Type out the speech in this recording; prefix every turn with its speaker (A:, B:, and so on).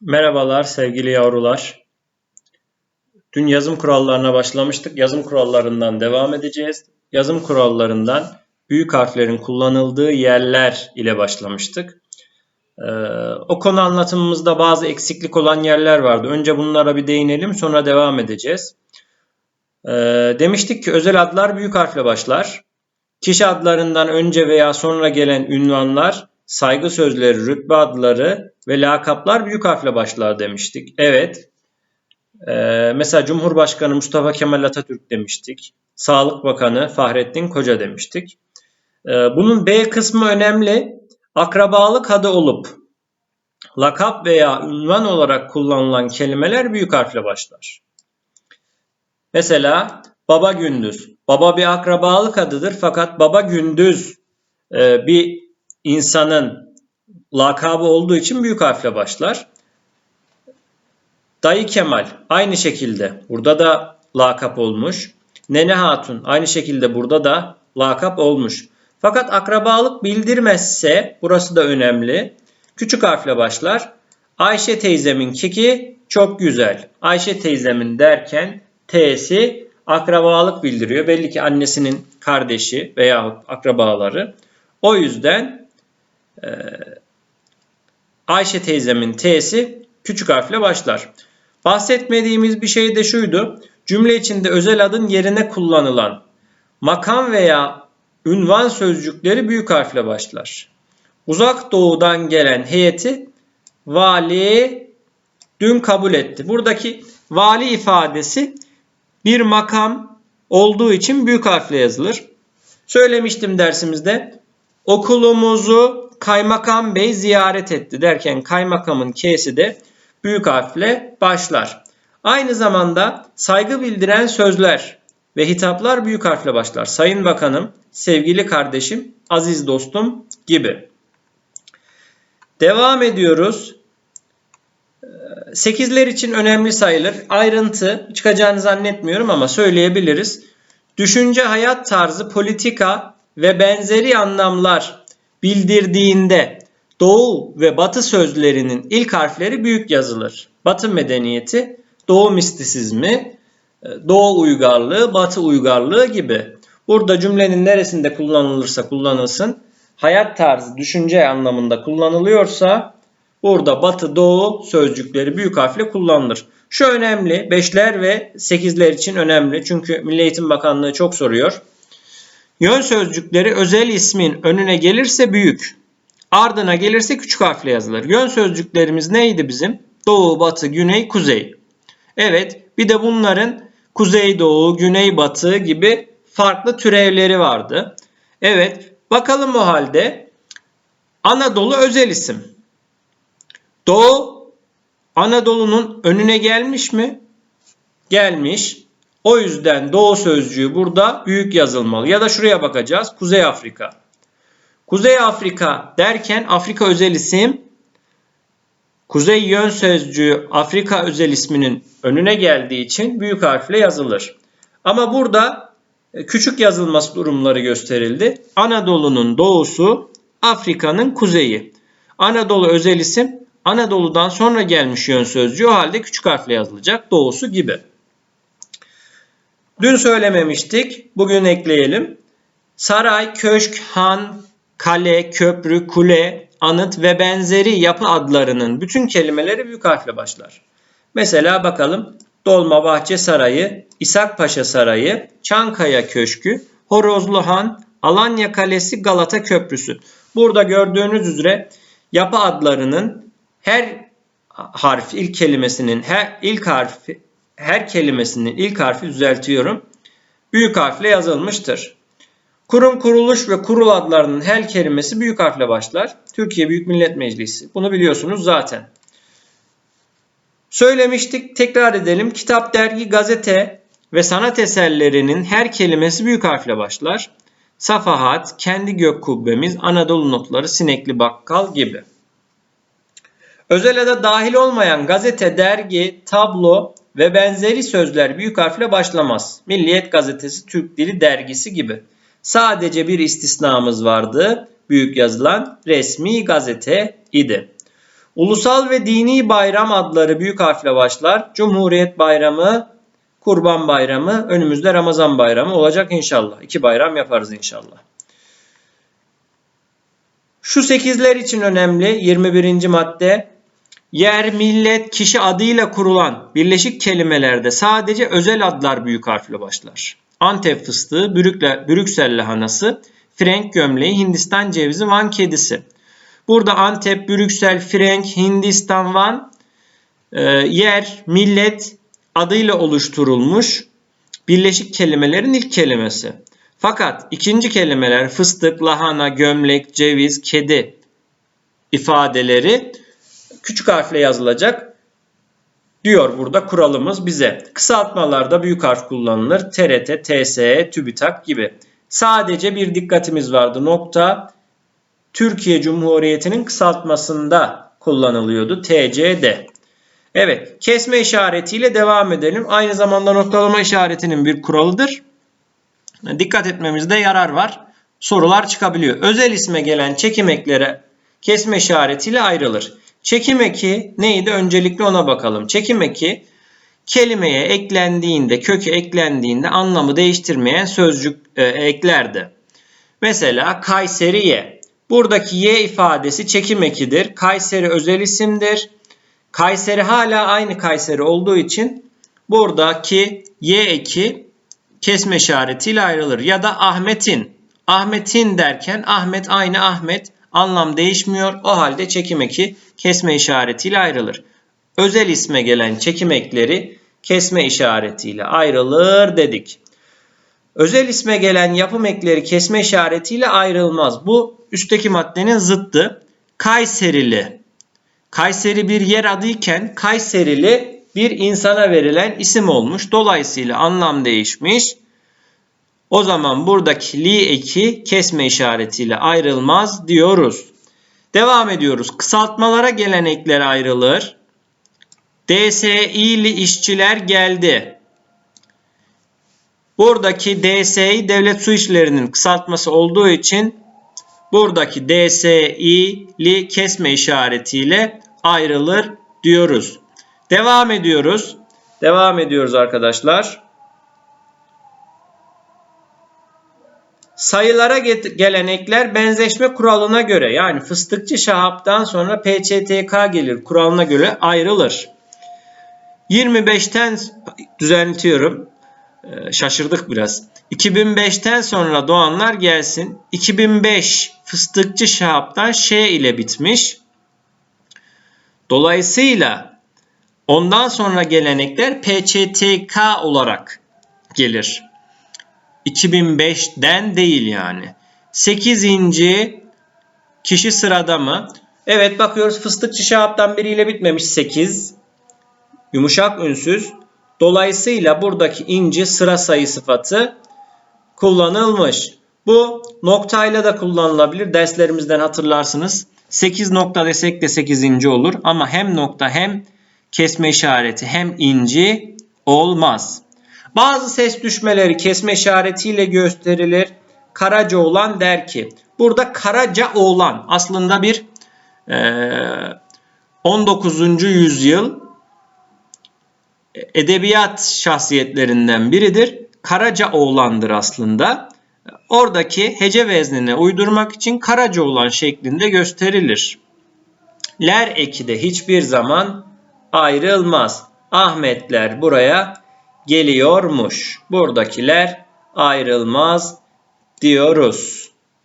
A: Merhabalar sevgili yavrular. Dün yazım kurallarına başlamıştık. Yazım kurallarından devam edeceğiz. Yazım kurallarından büyük harflerin kullanıldığı yerler ile başlamıştık. Ee, o konu anlatımımızda bazı eksiklik olan yerler vardı. Önce bunlara bir değinelim sonra devam edeceğiz. Ee, demiştik ki özel adlar büyük harfle başlar. Kişi adlarından önce veya sonra gelen ünvanlar, saygı sözleri, rütbe adları ve lakaplar büyük harfle başlar demiştik. Evet. Ee, mesela Cumhurbaşkanı Mustafa Kemal Atatürk demiştik. Sağlık Bakanı Fahrettin Koca demiştik. Ee, bunun B kısmı önemli. Akrabalık adı olup lakap veya ünvan olarak kullanılan kelimeler büyük harfle başlar. Mesela Baba Gündüz. Baba bir akrabalık adıdır fakat Baba Gündüz e, bir insanın lakabı olduğu için büyük harfle başlar. Dayı Kemal aynı şekilde burada da lakap olmuş. Nene Hatun aynı şekilde burada da lakap olmuş. Fakat akrabalık bildirmezse burası da önemli. Küçük harfle başlar. Ayşe teyzemin keki çok güzel. Ayşe teyzemin derken T'si akrabalık bildiriyor. Belli ki annesinin kardeşi veya akrabaları. O yüzden e, Ayşe teyzemin T'si küçük harfle başlar. Bahsetmediğimiz bir şey de şuydu. Cümle içinde özel adın yerine kullanılan makam veya ünvan sözcükleri büyük harfle başlar. Uzak doğudan gelen heyeti vali dün kabul etti. Buradaki vali ifadesi bir makam olduğu için büyük harfle yazılır. Söylemiştim dersimizde okulumuzu kaymakam bey ziyaret etti derken kaymakamın K'si de büyük harfle başlar. Aynı zamanda saygı bildiren sözler ve hitaplar büyük harfle başlar. Sayın Bakanım, sevgili kardeşim, aziz dostum gibi. Devam ediyoruz. Sekizler için önemli sayılır. Ayrıntı çıkacağını zannetmiyorum ama söyleyebiliriz. Düşünce, hayat tarzı, politika ve benzeri anlamlar bildirdiğinde Doğu ve Batı sözlerinin ilk harfleri büyük yazılır. Batı medeniyeti, Doğu mistisizmi, Doğu uygarlığı, Batı uygarlığı gibi. Burada cümlenin neresinde kullanılırsa kullanılsın, hayat tarzı, düşünce anlamında kullanılıyorsa burada Batı, Doğu sözcükleri büyük harfle kullanılır. Şu önemli, beşler ve sekizler için önemli çünkü Milli Eğitim Bakanlığı çok soruyor. Yön sözcükleri özel ismin önüne gelirse büyük, ardına gelirse küçük harfle yazılır. Yön sözcüklerimiz neydi bizim? Doğu, batı, güney, kuzey. Evet, bir de bunların kuzey doğu, güney batı gibi farklı türevleri vardı. Evet, bakalım o halde. Anadolu özel isim. Doğu Anadolu'nun önüne gelmiş mi? Gelmiş. O yüzden Doğu sözcüğü burada büyük yazılmalı. Ya da şuraya bakacağız. Kuzey Afrika. Kuzey Afrika derken Afrika özel isim Kuzey yön sözcüğü Afrika özel isminin önüne geldiği için büyük harfle yazılır. Ama burada e, küçük yazılması durumları gösterildi. Anadolu'nun doğusu, Afrika'nın kuzeyi. Anadolu özel isim Anadolu'dan sonra gelmiş yön sözcüğü o halde küçük harfle yazılacak. Doğusu gibi. Dün söylememiştik. Bugün ekleyelim. Saray, köşk, han, kale, köprü, kule, anıt ve benzeri yapı adlarının bütün kelimeleri büyük harfle başlar. Mesela bakalım Dolmabahçe Sarayı, İshak Paşa Sarayı, Çankaya Köşkü, Horozlu Han, Alanya Kalesi, Galata Köprüsü. Burada gördüğünüz üzere yapı adlarının her harf ilk kelimesinin her ilk harfi her kelimesinin ilk harfi düzeltiyorum. Büyük harfle yazılmıştır. Kurum, kuruluş ve kurul adlarının her kelimesi büyük harfle başlar. Türkiye Büyük Millet Meclisi. Bunu biliyorsunuz zaten. Söylemiştik, tekrar edelim. Kitap, dergi, gazete ve sanat eserlerinin her kelimesi büyük harfle başlar. Safahat, kendi gök kubbemiz, Anadolu notları, sinekli bakkal gibi. Özel ada dahil olmayan gazete, dergi, tablo ve benzeri sözler büyük harfle başlamaz. Milliyet gazetesi, Türk Dili dergisi gibi. Sadece bir istisnamız vardı. Büyük yazılan resmi gazete idi. Ulusal ve dini bayram adları büyük harfle başlar. Cumhuriyet Bayramı, Kurban Bayramı, önümüzde Ramazan Bayramı olacak inşallah. İki bayram yaparız inşallah. Şu sekizler için önemli 21. madde. Yer, millet, kişi adıyla kurulan birleşik kelimelerde sadece özel adlar büyük harfle başlar. Antep fıstığı, Brükle- Brüksel lahanası, Frenk gömleği, Hindistan cevizi, Van kedisi. Burada Antep, Brüksel, Frenk, Hindistan, Van e, yer, millet adıyla oluşturulmuş birleşik kelimelerin ilk kelimesi. Fakat ikinci kelimeler fıstık, lahana, gömlek, ceviz, kedi ifadeleri küçük harfle yazılacak diyor burada kuralımız bize. Kısaltmalarda büyük harf kullanılır. TRT, TSE, TÜBİTAK gibi. Sadece bir dikkatimiz vardı. Nokta Türkiye Cumhuriyeti'nin kısaltmasında kullanılıyordu. TCD. Evet, kesme işaretiyle devam edelim. Aynı zamanda noktalama işaretinin bir kuralıdır. Dikkat etmemizde yarar var. Sorular çıkabiliyor. Özel isme gelen çekim eklere kesme işaretiyle ayrılır. Çekim eki neydi? Öncelikle ona bakalım. Çekim eki kelimeye eklendiğinde, köke eklendiğinde anlamı değiştirmeyen sözcük e, eklerdi. Mesela Kayseriye. Buradaki Y ifadesi çekim ekidir. Kayseri özel isimdir. Kayseri hala aynı Kayseri olduğu için buradaki Y eki kesme işaretiyle ayrılır. Ya da Ahmet'in. Ahmet'in derken Ahmet aynı Ahmet. Anlam değişmiyor. O halde çekim eki kesme işaretiyle ayrılır. Özel isme gelen çekim ekleri kesme işaretiyle ayrılır dedik. Özel isme gelen yapım ekleri kesme işaretiyle ayrılmaz. Bu üstteki maddenin zıttı. Kayserili. Kayseri bir yer adıyken Kayserili bir insana verilen isim olmuş. Dolayısıyla anlam değişmiş. O zaman buradaki li eki kesme işaretiyle ayrılmaz diyoruz. Devam ediyoruz. Kısaltmalara gelen ekler ayrılır. DSİ'li işçiler geldi. Buradaki DSİ devlet su işlerinin kısaltması olduğu için buradaki DSİ'li kesme işaretiyle ayrılır diyoruz. Devam ediyoruz. Devam ediyoruz arkadaşlar. Sayılara gelen ekler benzeşme kuralına göre yani fıstıkçı Şahap'tan sonra PÇTK gelir kuralına göre ayrılır. 25'ten düzeltiyorum. Ee, şaşırdık biraz. 2005'ten sonra doğanlar gelsin. 2005 fıstıkçı Şahap'tan Ş ile bitmiş. Dolayısıyla ondan sonra gelenekler PÇTK olarak gelir. 2005'den değil yani. 8. kişi sırada mı? Evet bakıyoruz fıstıkçı şahaptan biriyle bitmemiş 8. Yumuşak ünsüz. Dolayısıyla buradaki inci sıra sayı sıfatı kullanılmış. Bu noktayla da kullanılabilir. Derslerimizden hatırlarsınız. 8 nokta desek de 8. olur ama hem nokta hem kesme işareti hem inci olmaz. Bazı ses düşmeleri kesme işaretiyle gösterilir. Karaca olan der ki. Burada Karaca oğlan aslında bir e, 19. yüzyıl edebiyat şahsiyetlerinden biridir. Karaca oğlandır aslında. Oradaki hece veznine uydurmak için Karaca oğlan şeklinde gösterilir. Ler eki de hiçbir zaman ayrılmaz. Ahmetler buraya geliyormuş. Buradakiler ayrılmaz diyoruz.